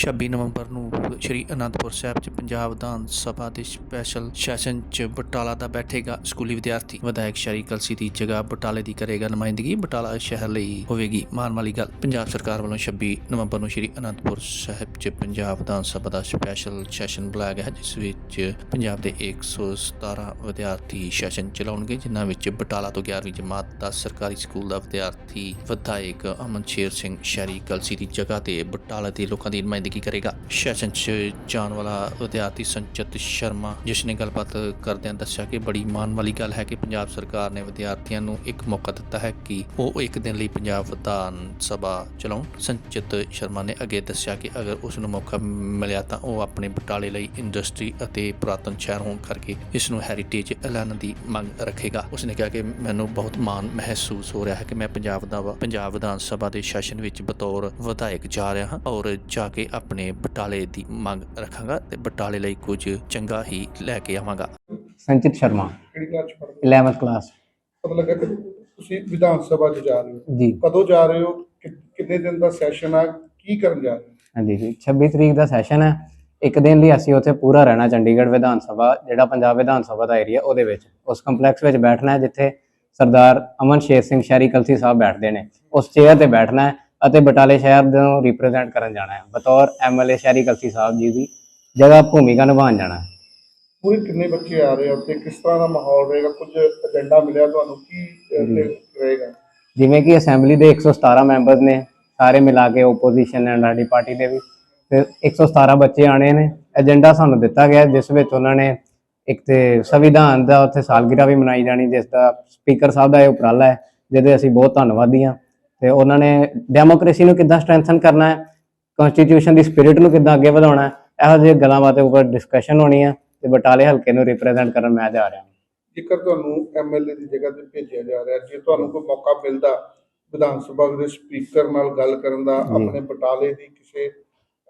26 ਨਵੰਬਰ ਨੂੰ ਸ਼੍ਰੀ ਅਨੰਦਪੁਰ ਸਾਹਿਬ 'ਚ ਪੰਜਾਬ ਵਿਧਾਨ ਸਭਾ ਦੇ ਸਪੈਸ਼ਲ ਸੈਸ਼ਨ 'ਚ ਬਟਾਲਾ ਦਾ ਬੈਠੇਗਾ ਸਕੂਲੀ ਵਿਦਿਆਰਥੀ। ਵਿਧਾਇਕ ਸ਼ਰੀ ਕਲਸੀ ਦੀ ਜਗ੍ਹਾ ਬਟਾਲੇ ਦੀ ਕਰੇਗਾ ਨੁਮਾਇੰਦਗੀ। ਬਟਾਲਾ ਸ਼ਹਿਰ ਲਈ ਹੋਵੇਗੀ ਮਾਣ ਵਾਲੀ ਗੱਲ। ਪੰਜਾਬ ਸਰਕਾਰ ਵੱਲੋਂ 26 ਨਵੰਬਰ ਨੂੰ ਸ਼੍ਰੀ ਅਨੰਦਪੁਰ ਸਾਹਿਬ 'ਚ ਪੰਜਾਬ ਵਿਧਾਨ ਸਭਾ ਦਾ ਸਪੈਸ਼ਲ ਸੈਸ਼ਨ ਬੁਲਾਇਆ ਗਿਆ, ਜਿਸ ਵਿੱਚ ਪੰਜਾਬ ਦੇ 117 ਵਿਦਿਆਰਥੀ ਸੈਸ਼ਨ ਚਲਾਉਣਗੇ, ਜਿਨ੍ਹਾਂ ਵਿੱਚ ਬਟਾਲਾ ਤੋਂ 11ਵੀਂ ਜਮਾਤ ਦਾ ਸਰਕਾਰੀ ਸਕੂਲ ਦਾ ਵਿਦਿਆਰਥੀ ਵਿਧਾਇਕ ਅਮਨ ਸ਼ੇਰ ਸਿੰਘ ਸ਼ਹਿਰੀ ਕਲਸੀ ਦੀ ਜਗ੍ਹਾ ਤੇ ਬਟਾਲਾ ਦੇ ਲੋਕਾਂ ਦੀ ਨੁਮਾਇੰਦਗੀ ਕਰੇਗਾ? ਸੈਸ਼ਨ 'ਚ ਜਾਣ ਵਾਲਾ ਵਿਦਿਆਰਥੀ ਸੰਚਿਤ ਸ਼ਰਮਾ, ਜਿਸ ਨੇ ਗੱਲਬਾਤ ਕਰਦਿਆਂ ਦੱਸਿਆ ਕਿ ਬੜੀ ਮਾਣ ਵਾਲੀ ਗੱਲ ਹੈ ਕਿ ਪੰਜਾਬ ਸਰਕਾਰ ਨੇ ਵਿਦਿਆਰਥੀਆਂ ਨੂੰ ਇੱਕ ਮੌਕਾ ਦਿੱਤਾ ਹੈ ਕਿ ਉਹ ਇੱਕ ਦਿਨ ਲਈ ਪੰਜਾਬ ਵਿਧਾਨ ਸਭਾ ਚਲਾਉਣ। ਸੰਚਿਤ ਸ਼ਰਮਾ ਨੇ ਅੱਗੇ ਦੱਸਿਆ ਕਿ ਅਗਰ ਉਸ ਨੂੰ ਮੌਕਾ ਮਿਲਿਆ ਤਾਂ ਉਹ ਆਪਣੇ ਬਟਾਲੇ ਲਈ ਇੰਡਸਟਰੀ ਅਤੇ ਪੁਰਾਤਨ ਸ਼ਹਿਰ ਹੋਣ ਕਰਕੇ ਇਸ ਨੂੰ ਹੈਰੀਟੇਜ ਐਲਾਨ ਦੀ ਮੰਗ ਰੱਖੇਗਾ। ਉਸਨੇ ਕਿਹਾ ਕਿ ਮੈਨੂੰ ਬਹੁਤ ਮਾਣ ਮਹਿਸੂਸ ਹੋ ਰਿਹਾ ਹੈ ਕਿ ਮੈਂ ਪੰਜਾਬ ਦਾ ਪੰਜਾਬ ਵਿਧਾਨ ਸਭਾ ਦੇ ਸੈਸ਼ਨ ਵਿੱਚ ਬਤੌਰ ਵਿਧਾਇਕ ਜਾ ਰਿਹਾ ਹਾਂ ਔਰ ਜਾ ਕੇ ਆਪਣੇ ਬਟਾਲੇ ਦੀ ਮੰਗ ਰੱਖਾਂਗਾ ਤੇ ਬਟਾਲੇ ਲਈ ਕੁਝ ਚੰਗਾ ਹੀ ਲੈ ਕੇ ਆਵਾਂਗਾ। ਸੰਚਿਤ ਸ਼ਰਮਾ ਕਿਹੜੀ ਕਲਾਸ ਚ ਪੜ੍ਹਦੇ ਹੋ? 11th ਕਲਾਸ ਪਤਾ ਲੱਗਾ ਕਿ ਤੁਸੀਂ ਵਿਧਾਨ ਸਭਾ ਚ ਜਾ ਰਹੇ ਹੋ। ਜੀ। ਕਦੋਂ ਜਾ ਰਹੇ ਹੋ? ਕਿ- ਕਿੰਨੇ ਦਿਨ ਦਾ ਸੈਸ਼ਨ ਆ? ਕੀ ਕਰਨ ਜਾ ਰਹੇ ਹੋ? ਹਾਂਜੀ ਜੀ 26 ਤਰੀਕ ਦਾ ਸੈਸ਼ਨ ਹੈ। ਇੱਕ ਦਿਨ ਲਈ ਅਸੀਂ ਉੱਥੇ ਪੂਰਾ ਰਹਿਣਾ ਚੰਡੀਗੜ੍ਹ ਵਿਧਾਨ ਸਭਾ ਜਿਹੜਾ ਪੰਜਾਬ ਵਿਧਾਨ ਸਭਾ ਦਾ ਏਰੀਆ ਉਹਦੇ ਵਿੱਚ। ਉਸ ਕੰਪਲੈਕਸ ਵਿੱਚ ਬੈਠਣਾ ਹੈ ਜਿੱਥੇ ਸਰਦਾਰ ਅਮਨ ਸ਼ੇਰ ਸਿੰਘ ਸ਼ਹਿਰੀ ਕਲਸੀ ਸਾਹਿਬ ਬੈਠਦੇ ਨੇ। ਉਸ ਚੇਅਰ ਤੇ ਬੈਠਣਾ ਹੈ। ਅਤੇ ਬਟਾਲੇ ਸ਼ਹਿਰ ਨੂੰ ਰਿਪਰੈਜ਼ੈਂਟ ਕਰਨ ਜਾਣਾ ਹੈ। ਬਤੌਰ ਐਮਐਲਏ ਸ਼ਹਿਰੀ ਕਲਸੀ ਸਾਹਿਬ ਜੀ ਦੀ ਜਗ੍ਹਾ ਭੂਮਿਕਾ ਨਿਭਾਉਣ ਜਾਣਾ ਹੈ। ਪੂਰੇ ਕਿੰਨੇ ਬੱਚੇ ਆ ਰਹੇ ਹੋ ਤੇ ਕਿਸ ਤਰ੍ਹਾਂ ਦਾ ਮਾਹੌਲ ਰਹੇਗਾ? ਕੁਝ ਏਜੰਡਾ ਮਿਲਿਆ ਤੁਹਾਨੂੰ? ਕੀ ਰਹੇਗਾ? ਜਿਵੇਂ ਕਿ ਅਸੈਂਬਲੀ ਦੇ 117 ਮੈਂਬਰਸ ਨੇ ਸਾਰੇ ਮਿਲਾ ਕੇ ਆਪੋਜੀਸ਼ਨ ਐਂਡ ਸਾਡੀ ਪਾਰਟੀ ਦੇ ਵੀ। ਤੇ 117 ਬੱਚੇ ਆਣੇ ਨੇ। ਏਜੰਡਾ ਸਾਨੂੰ ਦਿੱਤਾ ਗਿਆ ਜਿਸ ਵਿੱਚ ਉਹਨਾਂ ਨੇ ਇੱਕ ਤੇ ਸੰਵਿਧਾਨ ਦਾ ਉੱਥੇ ਸਾਲਗਿਰਾ ਵੀ ਮਨਾਈ ਜਾਣੀ ਜਿਸ ਦਾ ਸਪੀਕਰ ਸਾਹਿਬ ਦਾ ਇਹ ਉਪਰਾਲਾ ਹੈ ਜਿਹਦੇ ਅਸੀਂ ਬਹੁਤ ਧੰਨਵਾਦੀ ਹਾਂ। ਤੇ ਉਹਨਾਂ ਨੇ ਡੈਮੋਕ੍ਰੇਸੀ ਨੂੰ ਕਿੱਦਾਂ ਸਟਰੈਂਥਨ ਕਰਨਾ ਹੈ ਕਨਸਟੀਟਿਊਸ਼ਨ ਦੀ ਸਪਿਰਿਟ ਨੂੰ ਕਿੱਦਾਂ ਅੱਗੇ ਵਧਾਉਣਾ ਹੈ ਇਹੋ ਜਿਹੇ ਗੱਲਾਂ ਬਾਤਾਂ ਉੱਪਰ ਡਿਸਕਸ਼ਨ ਹੋਣੀ ਹੈ ਤੇ ਬਟਾਲੇ ਹਲਕੇ ਨੂੰ ਰਿਪਰੈਜ਼ੈਂਟ ਕਰਨ ਮੈਂ ਜਾ ਰਿਹਾ ਜੇਕਰ ਤੁਹਾਨੂੰ ਐਮਐਲਏ ਦੀ ਜਗ੍ਹਾ ਤੇ ਭੇਜਿਆ ਜਾ ਰਿਹਾ ਜੇ ਤੁਹਾਨੂੰ ਕੋਈ ਮੌਕਾ ਮਿਲਦਾ ਵਿਧਾਨ ਸਭਾ ਦੇ ਸਪੀਕਰ ਨਾਲ ਗੱਲ ਕਰਨ ਦਾ। ਆਪਣੇ ਬਟਾਲੇ ਦੀ ਕਿਸੇ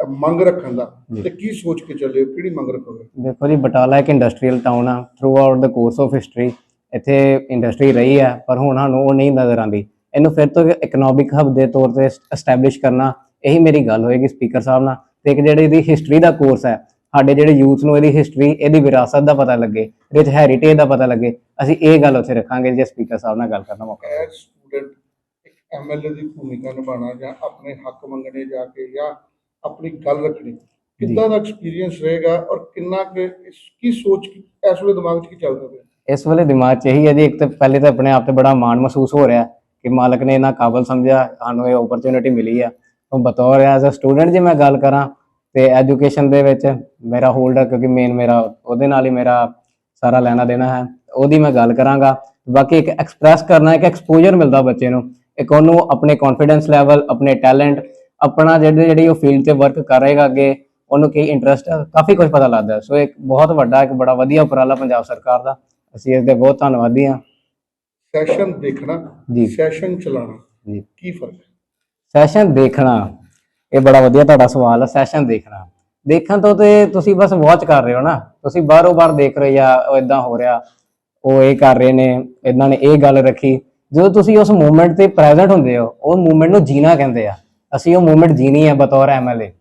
ਮੰਗ ਰੱਖਣ ਦਾ। ਤੇ ਕੀ ਸੋਚ ਕੇ ਚੱਲੇ ਹੋ ਕਿਹੜੀ ਮੰਗ ਰੱਖੋਗੇ ਦੇਖੋ ਜੀ ਬਟਾਲਾ ਇੱਕ ਇੰਡਸਟਰੀਅਲ ਟਾਊਨ ਆ ਥਰੂ ਆਊਟ ਦਾ ਕੋਰਸ ਆਫ ਹਿਸਟਰੀ ਇੱਥੇ ਇੰਡਸਟਰੀ ਰਹੀ ਹੈ ਪਰ ਹੁਣ ਸਾਨੂੰ ਉਹ ਨਹੀਂ ਨਜ਼ਰ ਆਉਂਦੀ ਇਹਨੂੰ ਫਿਰ ਤੋਂ ਇਕਨੋਮਿਕ ਹਬ ਦੇ ਤੌਰ ਤੇ ਐਸਟੈਬਲਿਸ਼ ਕਰਨਾ ਇਹੀ ਮੇਰੀ ਗੱਲ ਹੋਏਗੀ ਸਪੀਕਰ ਸਾਹਿਬ ਨਾਲ। ਤੇ ਇੱਕ ਜਿਹੜੀ ਇਹਦੀ ਹਿਸਟਰੀ ਦਾ ਕੋਰਸ ਹੈ ਸਾਡੇ ਜਿਹੜੇ ਯੂਥ ਨੂੰ ਇਹਦੀ ਹਿਸਟਰੀ ਇਹਦੀ ਵਿਰਾਸਤ ਦਾ ਪਤਾ ਲੱਗੇ ਵਿੱਚ ਹੈਰੀਟੇਜ ਦਾ ਪਤਾ ਲੱਗੇ ਅਸੀਂ ਇਹ ਗੱਲ ਉੱਥੇ ਰੱਖਾਂਗੇ ਜੇ ਸਪੀਕਰ ਸਾਹਿਬ ਨਾਲ ਗੱਲ ਕਰਨਾ ਮੌਕਾ ਐਜ਼ ਸਟੂਡੈਂਟ ਇੱਕ ਐਮਐਲਏ ਦੀ ਭੂਮਿਕਾ ਨਿਭਾਉਣਾ ਜਾਂ ਆਪਣੇ ਹੱਕ ਮੰਗਣੇ ਜਾ ਕੇ ਜਾਂ ਆਪਣੀ ਗੱਲ ਰੱਖਣੀ ਕਿੱਦਾਂ ਦਾ ਐਕਸਪੀਰੀਅੰਸ ਰਹੇਗਾ ਔਰ ਕਿੰਨਾ ਕਿ ਸੋਚ ਇਸ ਵੇਲੇ ਦਿਮਾਗ 'ਚ ਕੀ ਚੱਲਦਾ ਪਿਆ? ਇਸ ਵੇਲੇ ਦਿਮਾਗ 'ਚ ਇਹੀ ਹੈ ਜੀ ਇੱਕ ਤਾਂ ਪਹਿਲੇ ਤਾਂ ਆਪਣੇ ਆਪ ਤੇ ਬੜਾ ਮਾਣ ਮਹਿਸੂਸ ਹੋ ਰਿਹਾ। ਕਿ ਮਾਲਕ ਨੇ ਇਹਨਾਂ ਕਾਬਲ ਸਮਝਿਆ, ਸਾਨੂੰ ਇਹ ਓਪਰਚੁਨਿਟੀ ਮਿਲੀ ਆ। ਉਹ ਬਤੌਰ ਐਜ਼ ਅ ਸਟੂਡੈਂਟ ਜੇ ਮੈਂ ਗੱਲ ਕਰਾਂ, ਤੇ ਐਜੂਕੇਸ਼ਨ ਦੇ ਵਿੱਚ ਮੇਰਾ ਹੋਲਡਰ ਕਿਉਂਕਿ ਮੇਨ ਮੇਰਾ, ਉਹਦੇ ਨਾਲ ਹੀ ਮੇਰਾ ਸਾਰਾ ਲੈਣਾ ਦੇਣਾ ਹੈ, ਉਹਦੀ ਮੈਂ ਗੱਲ ਕਰਾਂਗਾ। ਬਾਕੀ ਇੱਕ ਐਕਸਪ੍ਰੈਸ ਕਰਨਾ ਹੈ ਕਿ ਐਕਸਪੋਜ਼ਰ ਮਿਲਦਾ ਬੱਚੇ ਨੂੰ, ਇੱਕ ਉਹਨੂੰ ਆਪਣੇ ਕੌਨਫੀਡੈਂਸ ਲੈਵਲ ਆਪਣੇ ਟੈਲੈਂਟ ਆਪਣਾ ਜਿਹੜੇ, ਜਿਹੜੀ ਉਹ ਫੀਲਡ ਤੇ ਵਰਕ ਕਰ ਰਹੇਗਾ ਅੱਗੇ, ਉਹਨੂੰ ਕੀ ਇੰਟਰਸਟ ਹੈ ਕਾਫੀ ਕੁਝ ਪਤਾ ਲੱਗਦਾ। ਸੋ ਇੱਕ ਬਹੁਤ ਵੱਡਾ, ਇੱਕ ਬੜਾ ਵਧੀਆ ਉਪਰਾਲਾ ਪੰਜਾਬ ਸਰਕਾਰ ਦਾ। ਅਸੀਂ ਇਸ ਦੇ ਬਹੁਤ ਧੰਨਵਾਦੀ ਹਾਂ। ਸੈਸ਼ਨ ਦੇਖਣਾ ਜੀ। ਸੈਸ਼ਨ ਚਲਾਉਣਾ ਜੀ। ਕੀ ਫ਼ਰਕ ਹੈ? ਸੈਸ਼ਨ ਦੇਖਣਾ ਇਹ ਬੜਾ ਵਧੀਆ ਤੁਹਾਡਾ ਸਵਾਲ ਹੈ ਸੈਸ਼ਨ ਦੇਖਣਾ। ਦੇਖਣ ਤੋਂ ਤੇ ਤੁਸੀਂ ਬਸ ਵਾਚ ਕਰ ਰਹੇ ਹੋ ਨਾ ਤੁਸੀਂ ਬਾਹਰੋਂ ਬਾਹਰ ਦੇਖ ਰਹੇ ਆ ਉਹ ਇਦਾਂ ਹੋ ਰਿਹਾ ਉਹ ਇਹ ਕਰ ਰਹੇ ਨੇ ਇਹਨਾਂ ਨੇ ਇਹ ਗੱਲ ਰੱਖੀ। ਜਦੋਂ ਤੁਸੀਂ ਉਸ ਮੂਵਮੈਂਟ ਤੇ ਪ੍ਰੈਜ਼ੈਂਟ ਹੁੰਦੇ ਹੋ ਉਹ ਮੂਵਮੈਂਟ ਨੂੰ ਜੀਣਾ ਕਹਿੰਦੇ ਆ। ਅਸੀਂ ਉਹ ਮੂਵਮੈਂਟ ਜੀਣੀ ਹੈ ਬਤੌਰ ਐਮਐਲਏ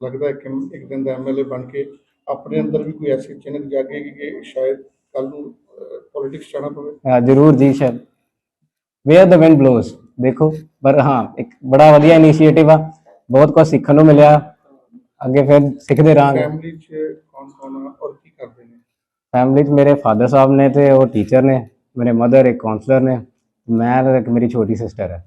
ਲੱਗਦਾ ਹੈ ਕਿ ਇੱਕ ਦਿਨ ਦਾ ਐਮਐਲਏ ਬਣ ਕੇ ਆਪਣੇ ਅੰਦਰ ਵੀ ਕੋਈ ਐਸੀ ਚਿੰਨ੍ਹ ਜਾਗੇਗੀ ਕਿ ਸ਼ਾਇਦ ਕੱਲ ਨੂੰ ਪੋਲਿਟਿਕਸ ਜਾਣਾ ਪਵੇ। ਹਾਂ ਜਰੂਰ ਜੀ ਸ਼ਰ ਵੇਅਰ ਦ ਵਿੰਡ ਬਲੋਸ ਦੇਖੋ। ਪਰ ਹਾਂ ਇੱਕ ਬੜਾ ਵਧੀਆ ਇਨੀਸ਼ੀਏਟਿਵ ਆ। ਬਹੁਤ ਕੁਝ ਸਿੱਖਣ ਨੂੰ ਮਿਲਿਆ। ਅੱਗੇ ਫਿਰ ਸਿੱਖਦੇ ਰਹਾਂਗੇ। ਫੈਮਿਲੀ 'ਚ ਕੌਣ ਕੌਣ ਆ ਔਰ ਕੀ ਕਰਦੇ ਨੇ? ਫੈਮਿਲੀ 'ਚ ਮੇਰੇ ਫਾਦਰ ਸਾਹਿਬ ਨੇ ਤੇ ਉਹ ਟੀਚਰ ਨੇ। ਮੇਰੇ ਮਦਰ ਇੱਕ ਕਾਉਂਸਲਰ ਨੇ। ਮੈਂ ਤੇ ਇੱਕ ਮੇਰੀ ਛੋਟੀ ਸਿਸਟਰ ਹੈ